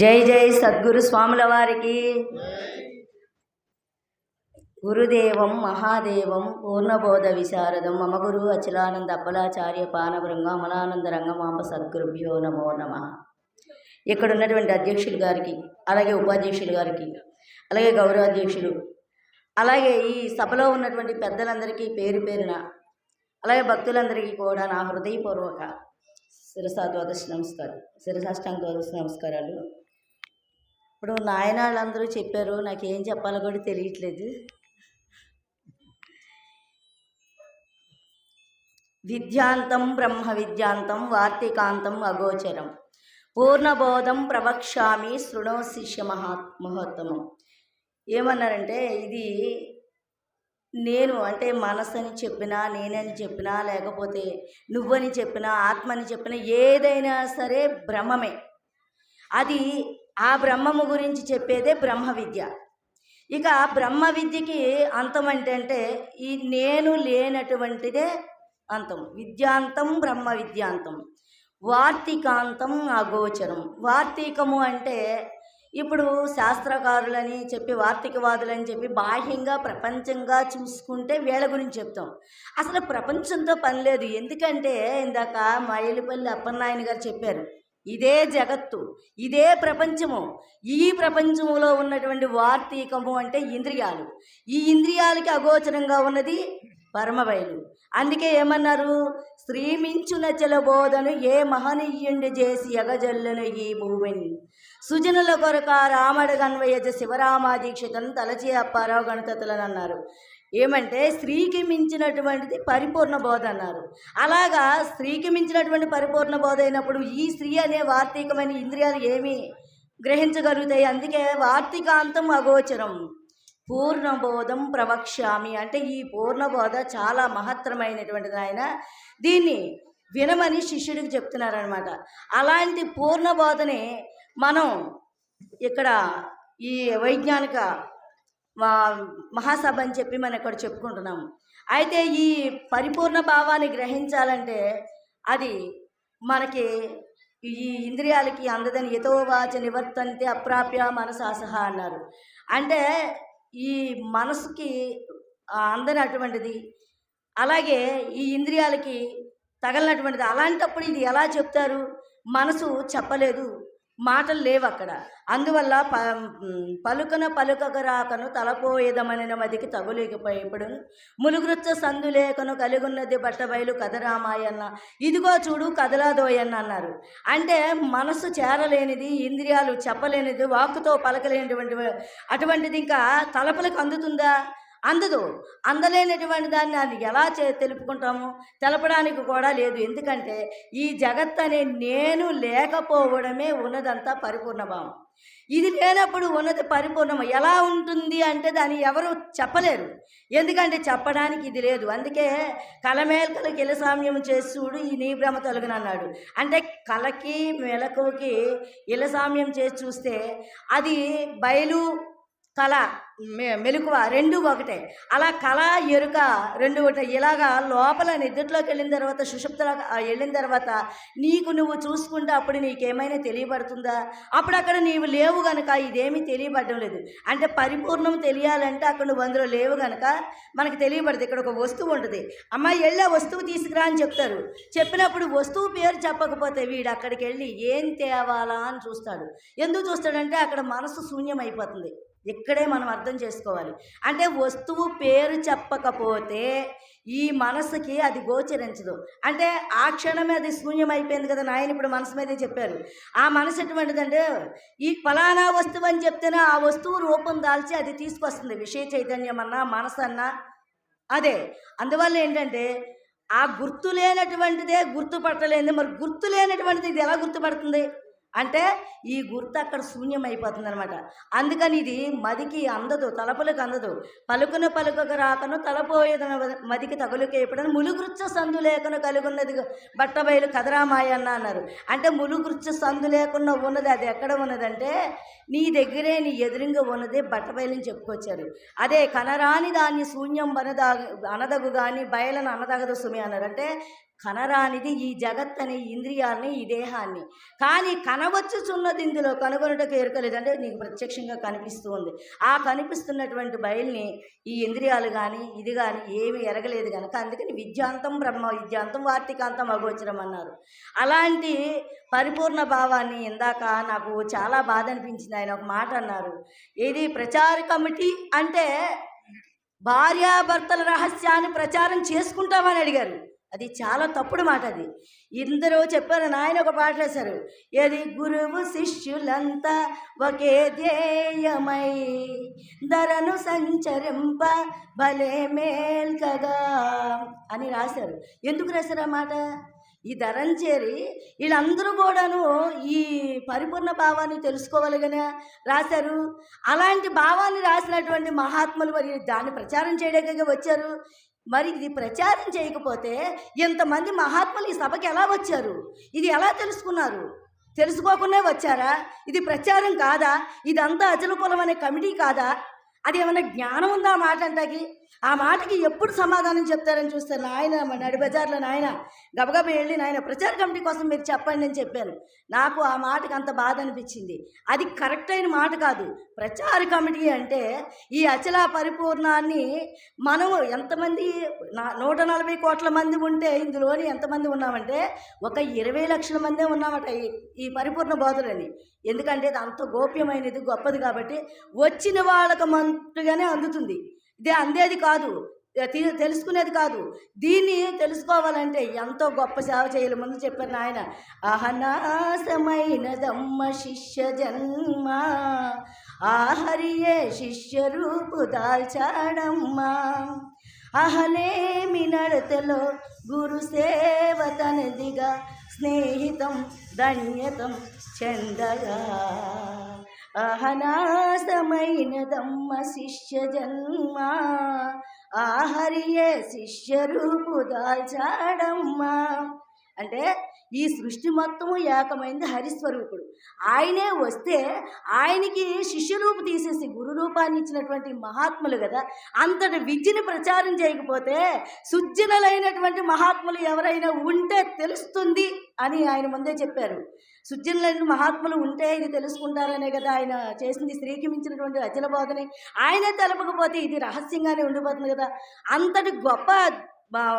జై జై సద్గురు స్వాముల వారికి. గురుదేవం మహాదేవం పూర్ణబోధ విశారదం మమ గురు అచలానంద అబ్బలాచార్య పానబృంగ అమలానంద రంగమాంబ సద్గురుభ్యో నమో నమ. ఇక్కడ ఉన్నటువంటి అధ్యక్షులు గారికి అలాగే ఉపాధ్యక్షులు గారికి అలాగే గౌరవాధ్యక్షులు అలాగే ఈ సభలో ఉన్నటువంటి పెద్దలందరికీ పేరు పేరున అలాగే భక్తులందరికీ కూడా నా హృదయపూర్వక శిరసా ద్వాదశి నమస్కారం శిరసాష్టాంగ ద్వాదశి నమస్కారాలు. ఇప్పుడు నాయనాళ్ళందరూ చెప్పారు నాకు ఏం చెప్పాలో కూడా తెలియట్లేదు. విద్యాంతం బ్రహ్మ విద్యాంతం వార్తికాంతం అగోచరం. పూర్ణబోధం ప్రవక్ష్యామి శృణో శిష్య మహా మహోత్తమం ఏమన్నారంటే ఇది నేను అంటే మనసని చెప్పినా నేనని చెప్పినా లేకపోతే నువ్వని చెప్పినా ఆత్మని చెప్పినా ఏదైనా సరే భ్రమమే అది ఆ బ్రహ్మము గురించి చెప్పేదే బ్రహ్మ విద్య. ఇక బ్రహ్మ విద్యకి అంతం అంటే అంటే ఈ నేను లేనటువంటిదే అంతం. విద్యాంతం బ్రహ్మ విద్యాంతం. వార్తికాంతం అగోచరం. వార్తీకము అంటే ఇప్పుడు శాస్త్రకారులని చెప్పి వార్తికవాదులని చెప్పి బాహ్యంగా ప్రపంచంగా చూసుకుంటే వీళ్ళ గురించి చెప్తాం. అసలు ప్రపంచంతో పని లేదు. ఎందుకంటే ఇందాక మైలిపల్లి అప్పన్నాయన గారు చెప్పారు ఇదే జగత్తు ఇదే ప్రపంచము. ఈ ప్రపంచంలో ఉన్నటువంటి వార్తీకము అంటే ఇంద్రియాలు. ఈ ఇంద్రియాలకి అగోచరంగా ఉన్నది పరమవైలు. అందుకే ఏమన్నారు? శ్రీమించున చెలబోధను ఏ మహనీయుండి చేసి ఎగజల్లును ఈ భూమిని. సుజనుల కొరక రామడగన్వయజ శివరామాదీక్షితను తలచి అప్పారావు గణతతులను అన్నారు ఏమంటే స్త్రీకి మించినటువంటిది పరిపూర్ణ బోధ అన్నారు. అలాగా స్త్రీకి మించినటువంటి పరిపూర్ణ బోధ అయినప్పుడు ఈ స్త్రీ అనే వార్తీకమైన ఇంద్రియాలు ఏమి గ్రహించగలుగుతాయి? అందుకే వార్తికాంతం అగోచరం. పూర్ణబోధం ప్రవక్ష్యామి. అంటే ఈ పూర్ణబోధ చాలా మహత్తరమైనటువంటిది ఆయన. దీన్ని వినమని శిష్యుడికి చెప్తున్నారనమాట అలాంటి పూర్ణబోధని మనం ఇక్కడ ఈ వైజ్ఞానిక మహాసభ అని చెప్పి మనం ఇక్కడ చెప్పుకుంటున్నాం అయితే ఈ పరిపూర్ణ భావాన్ని గ్రహించాలంటే అది మనకి ఈ ఇంద్రియాలకి అందదని యథోవాచ నివర్తంతే అప్రాప్య మనసాసహ అన్నారు. అంటే ఈ మనసుకి అందని అటువంటిది అలాగే ఈ ఇంద్రియాలకి తగలనటువంటిది అలాంటప్పుడు ఇది ఎలా చెప్తారు? మనసు చెప్పలేదు. మాటలు లేవు అక్కడ. అందువల్ల ప పలుకన పలుకక రాకను తలపోయేదమనిన మదికి తగులేకపోయేప్పుడు ములుగురుచ్చ సందులేకను కలిగున్నది బట్టబయలు కదరామాయన్న ఇదిగో చూడు కదలాదోయన్న అన్నారు. అంటే మనసు చేరలేనిది ఇంద్రియాలు చెప్పలేనిది వాక్కుతో పలకలేనిటువంటి అటువంటిది ఇంకా తలపులకు అందుతుందా? అందదు. అందలేనటువంటి దాన్ని అది ఎలా చే తెలుపుకుంటాము? తెలపడానికి కూడా లేదు. ఎందుకంటే ఈ జగత్ అనే నేను లేకపోవడమే ఉన్నదంతా పరిపూర్ణ భావం ఇది లేనప్పుడు ఉన్నది పరిపూర్ణం. ఎలా ఉంటుంది అంటే దాన్ని ఎవరు చెప్పలేరు. ఎందుకంటే చెప్పడానికి ఇది లేదు. అందుకే కలమేల్కలు ఇలసామ్యం చేసుడు ఈ నీ భ్రమ తొలగనన్నాడు. అంటే కలకి మెలకువకి ఇలసామ్యం చేసి చూస్తే అది బయలు కళ మె మెలకువ రెండు ఒకటే. అలా కళ ఎరుక రెండు ఒకటే. ఇలాగా లోపల నిద్రలోకి వెళ్ళిన తర్వాత సుషుప్తలో వెళ్ళిన తర్వాత నీకు నువ్వు చూసుకుంటే అప్పుడు నీకేమైనా తెలియబడుతుందా? అప్పుడు అక్కడ నీవు లేవు గనక ఇదేమీ తెలియబడడం లేదు. అంటే పరిపూర్ణం తెలియాలంటే అక్కడ నువ్వు అందులో లేవు గనక మనకు తెలియబడదు. ఇక్కడ ఒక వస్తువు ఉంటుంది. అమ్మాయి వెళ్ళి వస్తువు తీసుకురా అని చెప్తారు. చెప్పినప్పుడు వస్తువు పేరు చెప్పకపోతే వీడు అక్కడికి వెళ్ళి ఏం తేవాలా అని చూస్తాడు. ఎందుకు చూస్తాడంటే అక్కడ మనసు శూన్యం అయిపోతుంది ఇక్కడే మనం అర్థం చేసుకోవాలి. అంటే వస్తువు పేరు చెప్పకపోతే ఈ మనసుకి అది గోచరించదు. అంటే ఆ క్షణమే అది శూన్యం అయిపోయింది కదా నాయన ఇప్పుడు మనసు మీదే చెప్పారు. ఆ మనసు ఎటువంటిదంటే ఈ ఫలానా వస్తువు అని చెప్తేనే ఆ వస్తువు రూపం దాల్చి అది తీసుకొస్తుంది. విషయ చైతన్యం అన్నా మనసు అన్నా అదే. అందువల్ల ఏంటంటే ఆ గుర్తు లేనటువంటిదే గుర్తుపట్టలేనిది. మరి గుర్తు లేనటువంటిది ఇది ఎలా గుర్తుపడుతుంది? అంటే ఈ గుర్తు అక్కడ శూన్యం అయిపోతుంది అనమాట అందుకని ఇది మదికి అందదు తలపులకు అందదు. పలుకున పలుకకు రాకను తలపోయేదన మదికి తగులుకే ఎప్పుడని ములుగురుచ్చ సందు లేకుండా కలుగున్నది బట్టబయలు కదరామాయ అన్న అన్నారు. అంటే ములుగృత్య సందు లేకుండా ఉన్నది అది ఎక్కడ ఉన్నదంటే నీ దగ్గరే నీ ఎదురుగా ఉన్నదే బట్టబయలని చెప్పుకొచ్చారు. అదే కనరాని దాన్ని శూన్యం అనదా అనదగు కానీ బయలను అనదగదు సుమి అన్నారు. అంటే కనరానిది ఈ జగత్ అనే ఇంద్రియాలని ఈ దేహాన్ని కానీ కనవచ్చుచున్నది ఇందులో కనుగొనటకు ఎరకలేదు అంటే నీకు ప్రత్యక్షంగా కనిపిస్తూ ఉంది. ఆ కనిపిస్తున్నటువంటి బయల్ని ఈ ఇంద్రియాలు కానీ ఇది కానీ ఏమి ఎరగలేదు కనుక అందుకని విద్యాంతం బ్రహ్మ విద్యాంతం వార్తికాంతం అగోచరం అన్నారు. అలాంటి పరిపూర్ణ భావాన్ని ఇందాక నాకు చాలా బాధ అనిపించింది. ఆయన ఒక మాట అన్నారు. ఇది ప్రచార కమిటీ అంటే భార్యాభర్తల రహస్యాన్ని ప్రచారం చేసుకుంటామని అడిగారు. అది చాలా తప్పుడు మాట అది. ఇందరూ చెప్పారు నాయన ఒక పాట రాశారు ఏది గురువు శిష్యులంతా ఒకే ధ్యేయమై ధరను సంచరింప భలే మేల్కగా అని రాశారు. ఎందుకు రాశారు ఆ మాట? ఈ ధరం చేరి వీళ్ళందరూ కూడాను ఈ పరిపూర్ణ భావాన్ని తెలుసుకోవాలి కదా రాశారు. అలాంటి భావాన్ని రాసినటువంటి మహాత్ములు మరి దాన్ని ప్రచారం చేయడానికి వచ్చారు. మరి ఇది ప్రచారం చేయకపోతే ఇంతమంది మహాత్ములు ఈ సభకి ఎలా వచ్చారు? ఇది ఎలా తెలుసుకున్నారు? తెలుసుకోకుండా వచ్చారా? ఇది ప్రచారం కాదా? ఇదంతా అచల కులం అనే కమిటీ కాదా? అది ఏమైనా జ్ఞానం ఉందా మాట అంటాకి ఆ మాటకి ఎప్పుడు సమాధానం చెప్తారని చూస్తే నాయన మా నడి బజార్లో నాయన గబగబ వెళ్ళి నాయన ప్రచార కమిటీ కోసం మీరు చెప్పండి అని చెప్పాను నాకు ఆ మాటకి అంత బాధ అనిపించింది. అది కరెక్ట్ అయిన మాట కాదు. ప్రచార కమిటీ అంటే ఈ అచల పరిపూర్ణాన్ని మనం ఎంతమంది నూట నలభై కోట్ల మంది ఉంటే ఇందులోని ఎంతమంది ఉన్నామంటే ఒక ఇరవై లక్షల మందే ఉన్నామట ఈ ఈ పరిపూర్ణ బోధలని. ఎందుకంటే ఇది అంత గోప్యమైనది గొప్పది కాబట్టి వచ్చిన వాళ్ళకు మంటుగానే అందుతుంది. ఇది అందేది కాదు. తెలుసుకునేది కాదు. దీన్ని తెలుసుకోవాలంటే ఎంతో గొప్ప సేవ చేయాలి. ముందు చెప్పారు నాయన అహనాసమైనదమ్మ శిష్య జన్మ ఆహరియే శిష్య రూపు దాల్చాడమ్మా. అహలేమి నడతలో గురు సేవ తనదిగా స్నేహితం ధన్యతం చెందగా. అహనాసమైనదమ్మ శిష్య జన్మ ఆహరియే శిష్య రూపు దాల్చాడమ్మ. అంటే ఈ సృష్టి మొత్తము ఏకమైంది హరిస్వరూపుడు. ఆయనే వస్తే ఆయనకి శిష్యరూపు తీసేసి గురు రూపాన్ని ఇచ్చినటువంటి మహాత్ములు కదా అంతటి విద్యని ప్రచారం చేయకపోతే సుజ్జనలైనటువంటి మహాత్ములు ఎవరైనా ఉంటే తెలుస్తుంది అని ఆయన ముందే చెప్పారు. సుజ్జనులైన మహాత్ములు ఉంటే ఇది తెలుసుకుంటారనే కదా ఆయన చేసింది స్త్రీకి మించినటువంటి అచల బోధని. ఆయనే తెలపకపోతే ఇది రహస్యంగానే ఉండిపోతుంది కదా. అంతటి గొప్ప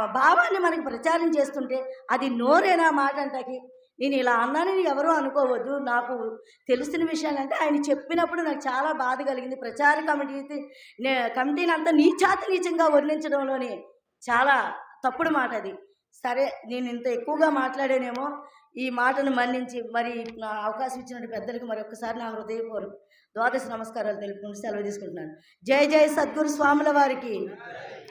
భావాన్ని మనకి ప్రచారం చేస్తుంటే అది నోరేనా మాట అంటకి? నేను ఇలా అన్నానని ఎవరూ అనుకోవద్దు. నాకు తెలిసిన విషయాలు అంటే ఆయన చెప్పినప్పుడు నాకు చాలా బాధ కలిగింది. ప్రచార కమిటీ నే- కమిటీని అంతా నీచాతి నీచంగా వర్ణించడంలోని చాలా తప్పుడు మాట అది. సరే నేను ఇంత ఎక్కువగా మాట్లాడానేమో ఈ మాటను మన్నించి మరి నా అవకాశం ఇచ్చినటువంటి పెద్దలకు మరి ఒక్కసారి నా హృదయపూర్వక ద్వాదశ నమస్కారాలు తెలుపుకుంటూ సెలవు తీసుకుంటున్నాను. జై జై సద్గురు స్వాముల వారికి.